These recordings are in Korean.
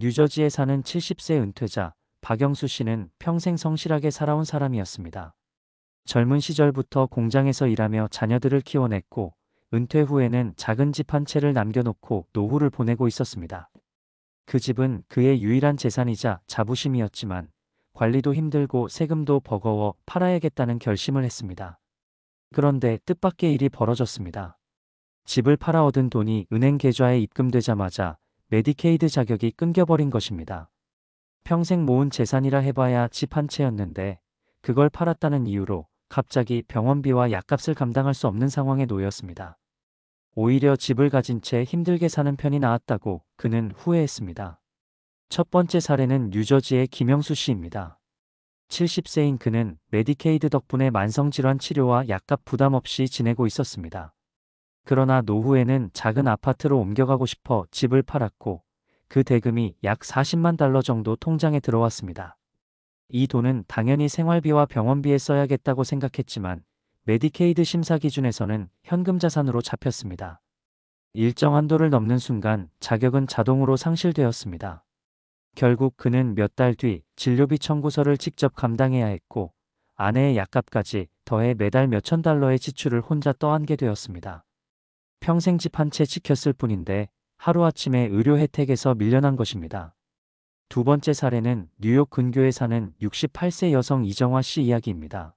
뉴저지에 사는 70세 은퇴자 박영수 씨는 평생 성실하게 살아온 사람이었습니다. 젊은 시절부터 공장에서 일하며 자녀들을 키워냈고 은퇴 후에는 작은 집 한 채를 남겨놓고 노후를 보내고 있었습니다. 그 집은 그의 유일한 재산이자 자부심이었지만 관리도 힘들고 세금도 버거워 팔아야겠다는 결심을 했습니다. 그런데 뜻밖의 일이 벌어졌습니다. 집을 팔아 얻은 돈이 은행 계좌에 입금되자마자 메디케이드 자격이 끊겨버린 것입니다. 평생 모은 재산이라 해봐야 집 한 채였는데 그걸 팔았다는 이유로 갑자기 병원비와 약값을 감당할 수 없는 상황에 놓였습니다. 오히려 집을 가진 채 힘들게 사는 편이 나았다고 그는 후회했습니다. 첫 번째 사례는 뉴저지의 김영수 씨입니다. 70세인 그는 메디케이드 덕분에 만성질환 치료와 약값 부담 없이 지내고 있었습니다. 그러나 노후에는 작은 아파트로 옮겨가고 싶어 집을 팔았고 그 대금이 약 40만 달러 정도 통장에 들어왔습니다. 이 돈은 당연히 생활비와 병원비에 써야겠다고 생각했지만 메디케이드 심사 기준에서는 현금 자산으로 잡혔습니다. 일정 한도를 넘는 순간 자격은 자동으로 상실되었습니다. 결국 그는 몇 달 뒤 진료비 청구서를 직접 감당해야 했고 아내의 약값까지 더해 매달 몇천 달러의 지출을 혼자 떠안게 되었습니다. 평생 집 한 채 지켰을 뿐인데 하루아침에 의료 혜택에서 밀려난 것입니다. 두 번째 사례는 뉴욕 근교에 사는 68세 여성 이정화 씨 이야기입니다.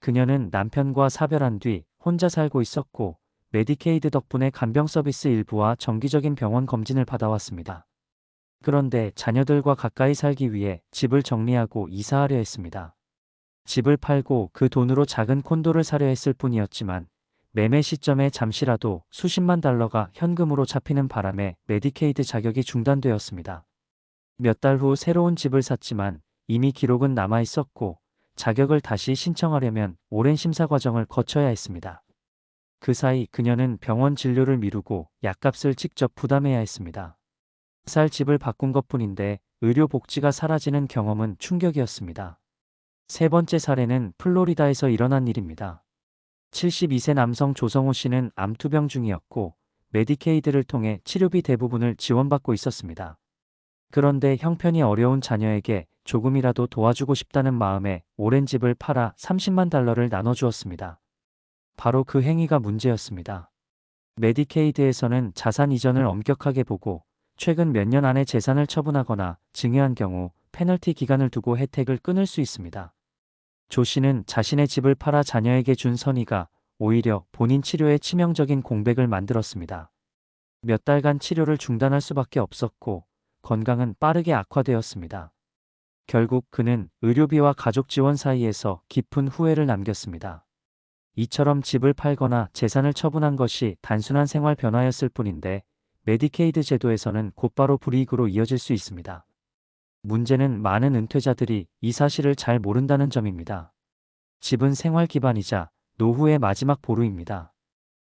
그녀는 남편과 사별한 뒤 혼자 살고 있었고 메디케이드 덕분에 간병 서비스 일부와 정기적인 병원 검진을 받아왔습니다. 그런데 자녀들과 가까이 살기 위해 집을 정리하고 이사하려 했습니다. 집을 팔고 그 돈으로 작은 콘도를 사려 했을 뿐이었지만 매매 시점에 잠시라도 수십만 달러가 현금으로 잡히는 바람에 메디케이드 자격이 중단되었습니다. 몇 달 후 새로운 집을 샀지만 이미 기록은 남아 있었고 자격을 다시 신청하려면 오랜 심사 과정을 거쳐야 했습니다. 그 사이 그녀는 병원 진료를 미루고 약값을 직접 부담해야 했습니다. 살 집을 바꾼 것 뿐인데 의료 복지가 사라지는 경험은 충격이었습니다. 세 번째 사례는 플로리다에서 일어난 일입니다. 72세 남성 조성호 씨는 암투병 중이었고 메디케이드를 통해 치료비 대부분을 지원받고 있었습니다. 그런데 형편이 어려운 자녀에게 조금이라도 도와주고 싶다는 마음에 오랜 집을 팔아 30만 달러를 나눠주었습니다. 바로 그 행위가 문제였습니다. 메디케이드에서는 자산 이전을 엄격하게 보고 최근 몇 년 안에 재산을 처분하거나 증여한 경우 페널티 기간을 두고 혜택을 끊을 수 있습니다. 조 씨는 자신의 집을 팔아 자녀에게 준 선의가 오히려 본인 치료에 치명적인 공백을 만들었습니다. 몇 달간 치료를 중단할 수밖에 없었고 건강은 빠르게 악화되었습니다. 결국 그는 의료비와 가족 지원 사이에서 깊은 후회를 남겼습니다. 이처럼 집을 팔거나 재산을 처분한 것이 단순한 생활 변화였을 뿐인데 메디케이드 제도에서는 곧바로 불이익으로 이어질 수 있습니다. 문제는 많은 은퇴자들이 이 사실을 잘 모른다는 점입니다. 집은 생활 기반이자 노후의 마지막 보루입니다.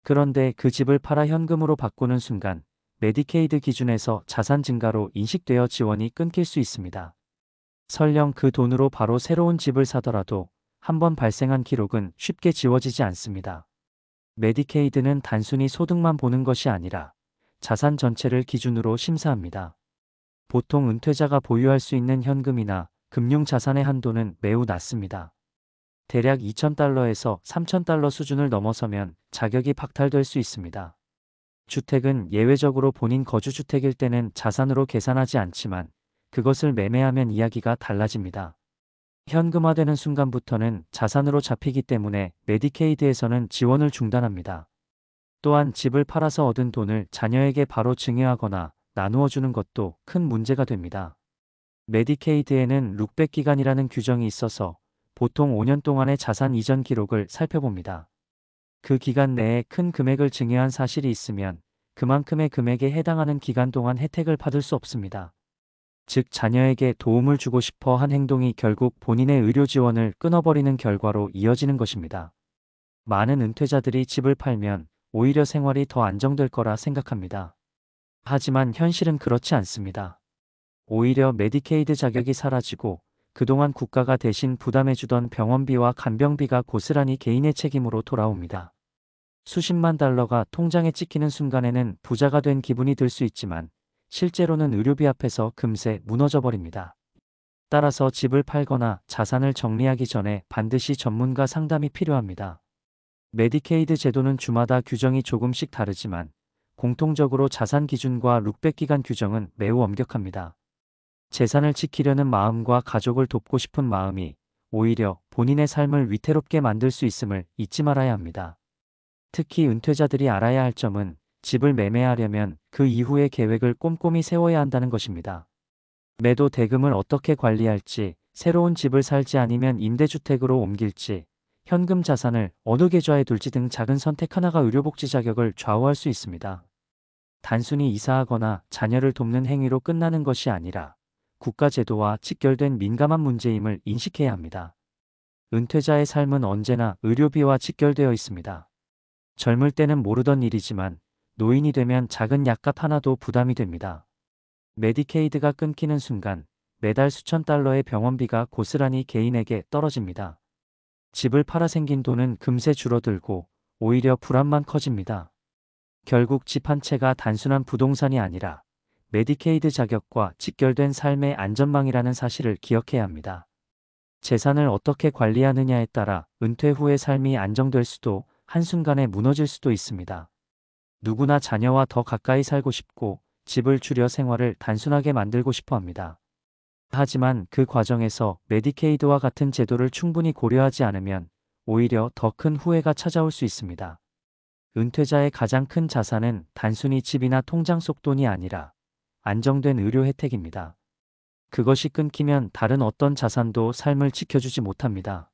그런데 그 집을 팔아 현금으로 바꾸는 순간 메디케이드 기준에서 자산 증가로 인식되어 지원이 끊길 수 있습니다. 설령 그 돈으로 바로 새로운 집을 사더라도 한번 발생한 기록은 쉽게 지워지지 않습니다. 메디케이드는 단순히 소득만 보는 것이 아니라 자산 전체를 기준으로 심사합니다. 보통 은퇴자가 보유할 수 있는 현금이나 금융 자산의 한도는 매우 낮습니다. 대략 2,000달러에서 3,000달러 수준을 넘어서면 자격이 박탈될 수 있습니다. 주택은 예외적으로 본인 거주주택일 때는 자산으로 계산하지 않지만 그것을 매매하면 이야기가 달라집니다. 현금화되는 순간부터는 자산으로 잡히기 때문에 메디케이드에서는 지원을 중단합니다. 또한 집을 팔아서 얻은 돈을 자녀에게 바로 증여하거나 나누어 주는 것도 큰 문제가 됩니다. 메디케이드에는 룩백 기간이라는 규정이 있어서 보통 5년 동안의 자산 이전 기록을 살펴봅니다. 그 기간 내에 큰 금액을 증여한 사실이 있으면 그만큼의 금액에 해당하는 기간 동안 혜택을 받을 수 없습니다. 즉 자녀에게 도움을 주고 싶어 한 행동이 결국 본인의 의료 지원을 끊어버리는 결과로 이어지는 것입니다. 많은 은퇴자들이 집을 팔면 오히려 생활이 더 안정될 거라 생각합니다. 하지만 현실은 그렇지 않습니다. 오히려 메디케이드 자격이 사라지고 그동안 국가가 대신 부담해주던 병원비와 간병비가 고스란히 개인의 책임으로 돌아옵니다. 수십만 달러가 통장에 찍히는 순간에는 부자가 된 기분이 들 수 있지만 실제로는 의료비 앞에서 금세 무너져 버립니다. 따라서 집을 팔거나 자산을 정리하기 전에 반드시 전문가 상담이 필요합니다. 메디케이드 제도는 주마다 규정이 조금씩 다르지만 공통적으로 자산 기준과 룩백 기간 규정은 매우 엄격합니다. 재산을 지키려는 마음과 가족을 돕고 싶은 마음이 오히려 본인의 삶을 위태롭게 만들 수 있음을 잊지 말아야 합니다. 특히 은퇴자들이 알아야 할 점은 집을 매매하려면 그 이후의 계획을 꼼꼼히 세워야 한다는 것입니다. 매도 대금을 어떻게 관리할지, 새로운 집을 살지 아니면 임대주택으로 옮길지, 현금 자산을 어느 계좌에 둘지 등 작은 선택 하나가 의료복지 자격을 좌우할 수 있습니다. 단순히 이사하거나 자녀를 돕는 행위로 끝나는 것이 아니라 국가제도와 직결된 민감한 문제임을 인식해야 합니다. 은퇴자의 삶은 언제나 의료비와 직결되어 있습니다. 젊을 때는 모르던 일이지만 노인이 되면 작은 약값 하나도 부담이 됩니다. 메디케이드가 끊기는 순간 매달 수천 달러의 병원비가 고스란히 개인에게 떨어집니다. 집을 팔아 생긴 돈은 금세 줄어들고 오히려 불안만 커집니다. 결국 집 한 채가 단순한 부동산이 아니라 메디케이드 자격과 직결된 삶의 안전망이라는 사실을 기억해야 합니다. 재산을 어떻게 관리하느냐에 따라 은퇴 후의 삶이 안정될 수도 한순간에 무너질 수도 있습니다. 누구나 자녀와 더 가까이 살고 싶고 집을 줄여 생활을 단순하게 만들고 싶어 합니다. 하지만 그 과정에서 메디케이드와 같은 제도를 충분히 고려하지 않으면 오히려 더 큰 후회가 찾아올 수 있습니다. 은퇴자의 가장 큰 자산은 단순히 집이나 통장 속 돈이 아니라 안정된 의료 혜택입니다. 그것이 끊기면 다른 어떤 자산도 삶을 지켜주지 못합니다.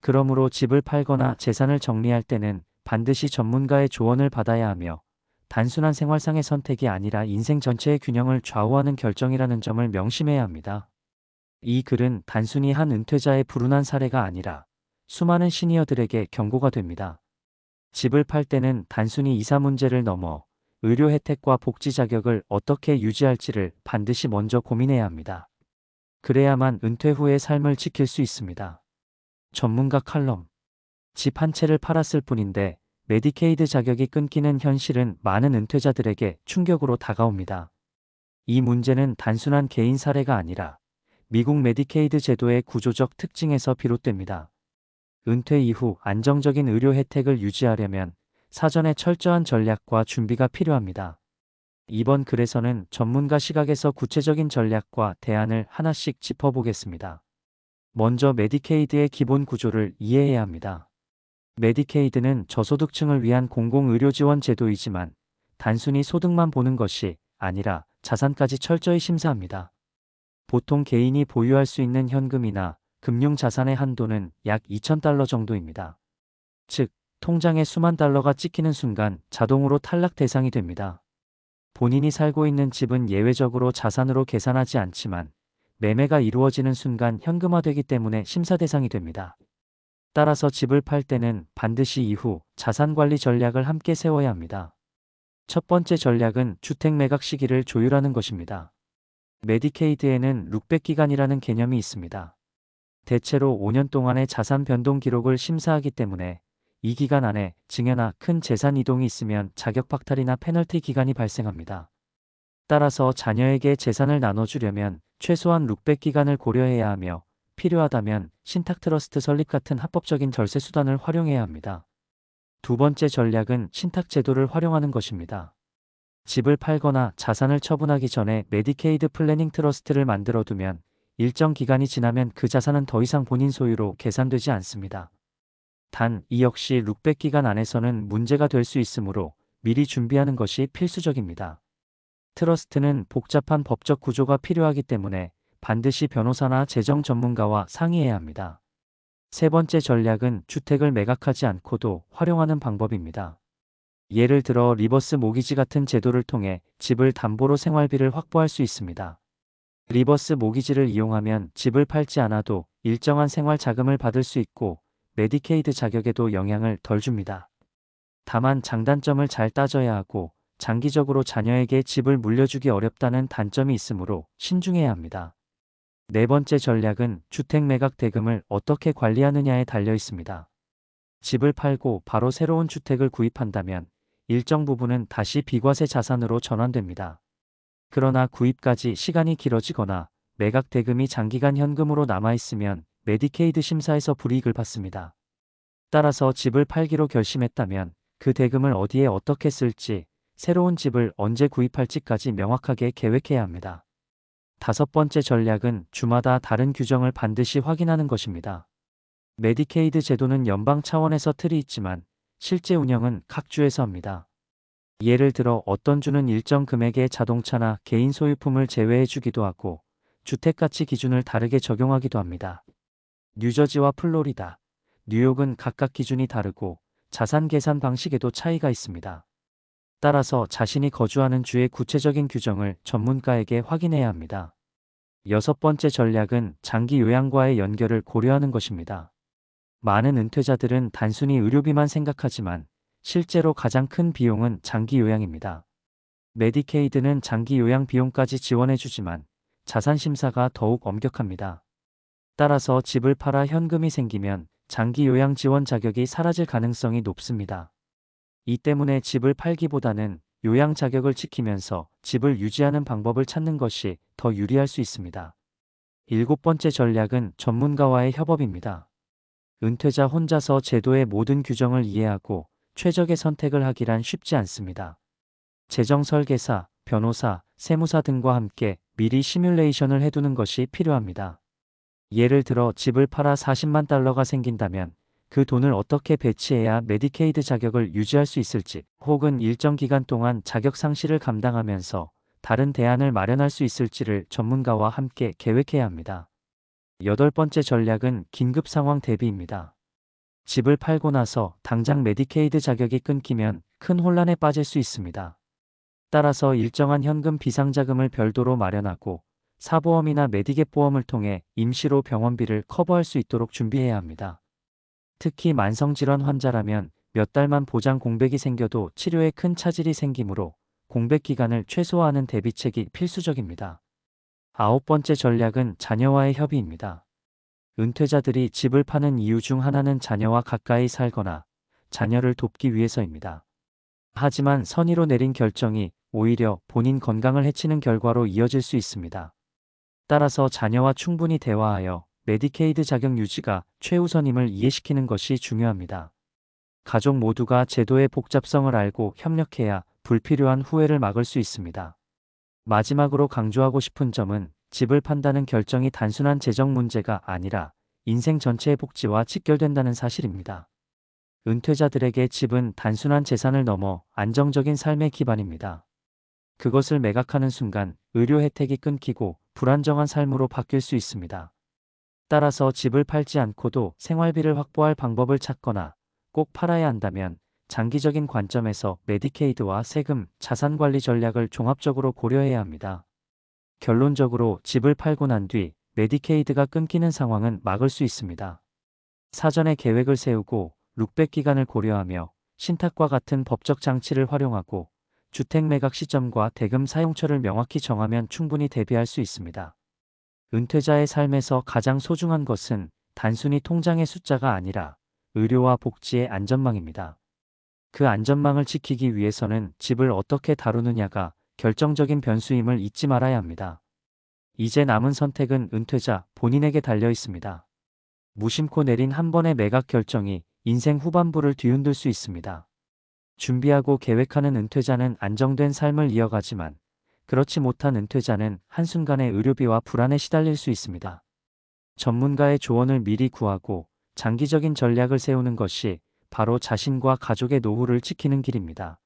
그러므로 집을 팔거나 재산을 정리할 때는 반드시 전문가의 조언을 받아야 하며 단순한 생활상의 선택이 아니라 인생 전체의 균형을 좌우하는 결정이라는 점을 명심해야 합니다. 이 글은 단순히 한 은퇴자의 불운한 사례가 아니라 수많은 시니어들에게 경고가 됩니다. 집을 팔 때는 단순히 이사 문제를 넘어 의료 혜택과 복지 자격을 어떻게 유지할지를 반드시 먼저 고민해야 합니다. 그래야만 은퇴 후의 삶을 지킬 수 있습니다. 전문가 칼럼 집 한 채를 팔았을 뿐인데 메디케이드 자격이 끊기는 현실은 많은 은퇴자들에게 충격으로 다가옵니다. 이 문제는 단순한 개인 사례가 아니라 미국 메디케이드 제도의 구조적 특징에서 비롯됩니다. 은퇴 이후 안정적인 의료 혜택을 유지하려면 사전에 철저한 전략과 준비가 필요합니다. 이번 글에서는 전문가 시각에서 구체적인 전략과 대안을 하나씩 짚어보겠습니다. 먼저 메디케이드의 기본 구조를 이해해야 합니다. 메디케이드는 저소득층을 위한 공공의료지원 제도이지만 단순히 소득만 보는 것이 아니라 자산까지 철저히 심사합니다. 보통 개인이 보유할 수 있는 현금이나 금융자산의 한도는 약 2,000달러 정도입니다. 즉, 통장에 수만 달러가 찍히는 순간 자동으로 탈락 대상이 됩니다. 본인이 살고 있는 집은 예외적으로 자산으로 계산하지 않지만 매매가 이루어지는 순간 현금화되기 때문에 심사 대상이 됩니다. 따라서 집을 팔 때는 반드시 이후 자산관리 전략을 함께 세워야 합니다. 첫 번째 전략은 주택 매각 시기를 조율하는 것입니다. 메디케이드에는 룩백 기간이라는 개념이 있습니다. 대체로 5년 동안의 자산 변동 기록을 심사하기 때문에 이 기간 안에 증여나 큰 재산 이동이 있으면 자격 박탈이나 페널티 기간이 발생합니다. 따라서 자녀에게 재산을 나눠주려면 최소한 룩백 기간을 고려해야 하며 필요하다면 신탁 트러스트 설립 같은 합법적인 절세 수단을 활용해야 합니다. 두 번째 전략은 신탁 제도를 활용하는 것입니다. 집을 팔거나 자산을 처분하기 전에 메디케이드 플래닝 트러스트를 만들어 두면 일정 기간이 지나면 그 자산은 더 이상 본인 소유로 계산되지 않습니다. 단, 이 역시 룩백 기간 안에서는 문제가 될 수 있으므로 미리 준비하는 것이 필수적입니다. 트러스트는 복잡한 법적 구조가 필요하기 때문에 반드시 변호사나 재정 전문가와 상의해야 합니다. 세 번째 전략은 주택을 매각하지 않고도 활용하는 방법입니다. 예를 들어 리버스 모기지 같은 제도를 통해 집을 담보로 생활비를 확보할 수 있습니다. 리버스 모기지를 이용하면 집을 팔지 않아도 일정한 생활 자금을 받을 수 있고 메디케이드 자격에도 영향을 덜 줍니다. 다만 장단점을 잘 따져야 하고 장기적으로 자녀에게 집을 물려주기 어렵다는 단점이 있으므로 신중해야 합니다. 네 번째 전략은 주택 매각 대금을 어떻게 관리하느냐에 달려 있습니다. 집을 팔고 바로 새로운 주택을 구입한다면 일정 부분은 다시 비과세 자산으로 전환됩니다. 그러나 구입까지 시간이 길어지거나 매각 대금이 장기간 현금으로 남아있으면 메디케이드 심사에서 불이익을 받습니다. 따라서 집을 팔기로 결심했다면 그 대금을 어디에 어떻게 쓸지, 새로운 집을 언제 구입할지까지 명확하게 계획해야 합니다. 다섯 번째 전략은 주마다 다른 규정을 반드시 확인하는 것입니다. 메디케이드 제도는 연방 차원에서 틀이 있지만 실제 운영은 각 주에서 합니다. 예를 들어 어떤 주는 일정 금액의 자동차나 개인 소유품을 제외해 주기도 하고 주택가치 기준을 다르게 적용하기도 합니다. 뉴저지와 플로리다, 뉴욕은 각각 기준이 다르고 자산 계산 방식에도 차이가 있습니다. 따라서 자신이 거주하는 주의 구체적인 규정을 전문가에게 확인해야 합니다. 여섯 번째 전략은 장기 요양과의 연결을 고려하는 것입니다. 많은 은퇴자들은 단순히 의료비만 생각하지만 실제로 가장 큰 비용은 장기 요양입니다. 메디케이드는 장기 요양 비용까지 지원해주지만 자산 심사가 더욱 엄격합니다. 따라서 집을 팔아 현금이 생기면 장기 요양 지원 자격이 사라질 가능성이 높습니다. 이 때문에 집을 팔기보다는 요양 자격을 지키면서 집을 유지하는 방법을 찾는 것이 더 유리할 수 있습니다. 일곱 번째 전략은 전문가와의 협업입니다. 은퇴자 혼자서 제도의 모든 규정을 이해하고 최적의 선택을 하기란 쉽지 않습니다. 재정 설계사, 변호사, 세무사 등과 함께 미리 시뮬레이션을 해두는 것이 필요합니다. 예를 들어 집을 팔아 40만 달러가 생긴다면 그 돈을 어떻게 배치해야 메디케이드 자격을 유지할 수 있을지 혹은 일정 기간 동안 자격 상실을 감당하면서 다른 대안을 마련할 수 있을지를 전문가와 함께 계획해야 합니다. 여덟 번째 전략은 긴급 상황 대비입니다. 집을 팔고 나서 당장 메디케이드 자격이 끊기면 큰 혼란에 빠질 수 있습니다. 따라서 일정한 현금 비상자금을 별도로 마련하고 사보험이나 메디겟 보험을 통해 임시로 병원비를 커버할 수 있도록 준비해야 합니다. 특히 만성질환 환자라면 몇 달만 보장 공백이 생겨도 치료에 큰 차질이 생기므로 공백 기간을 최소화하는 대비책이 필수적입니다. 아홉 번째 전략은 자녀와의 협의입니다. 은퇴자들이 집을 파는 이유 중 하나는 자녀와 가까이 살거나 자녀를 돕기 위해서입니다. 하지만 선의로 내린 결정이 오히려 본인 건강을 해치는 결과로 이어질 수 있습니다. 따라서 자녀와 충분히 대화하여 메디케이드 자격 유지가 최우선임을 이해시키는 것이 중요합니다. 가족 모두가 제도의 복잡성을 알고 협력해야 불필요한 후회를 막을 수 있습니다. 마지막으로 강조하고 싶은 점은 집을 판다는 결정이 단순한 재정 문제가 아니라 인생 전체의 복지와 직결된다는 사실입니다. 은퇴자들에게 집은 단순한 재산을 넘어 안정적인 삶의 기반입니다. 그것을 매각하는 순간 의료 혜택이 끊기고 불안정한 삶으로 바뀔 수 있습니다. 따라서 집을 팔지 않고도 생활비를 확보할 방법을 찾거나 꼭 팔아야 한다면 장기적인 관점에서 메디케이드와 세금, 자산관리 전략을 종합적으로 고려해야 합니다. 결론적으로 집을 팔고 난 뒤 메디케이드가 끊기는 상황은 막을 수 있습니다. 사전에 계획을 세우고 룩백 기간을 고려하며 신탁과 같은 법적 장치를 활용하고 주택 매각 시점과 대금 사용처를 명확히 정하면 충분히 대비할 수 있습니다. 은퇴자의 삶에서 가장 소중한 것은 단순히 통장의 숫자가 아니라 의료와 복지의 안전망입니다. 그 안전망을 지키기 위해서는 집을 어떻게 다루느냐가 결정적인 변수임을 잊지 말아야 합니다. 이제 남은 선택은 은퇴자 본인에게 달려 있습니다. 무심코 내린 한 번의 매각 결정이 인생 후반부를 뒤흔들 수 있습니다. 준비하고 계획하는 은퇴자는 안정된 삶을 이어가지만 그렇지 못한 은퇴자는 한순간의 의료비와 불안에 시달릴 수 있습니다. 전문가의 조언을 미리 구하고 장기적인 전략을 세우는 것이 바로 자신과 가족의 노후를 지키는 길입니다.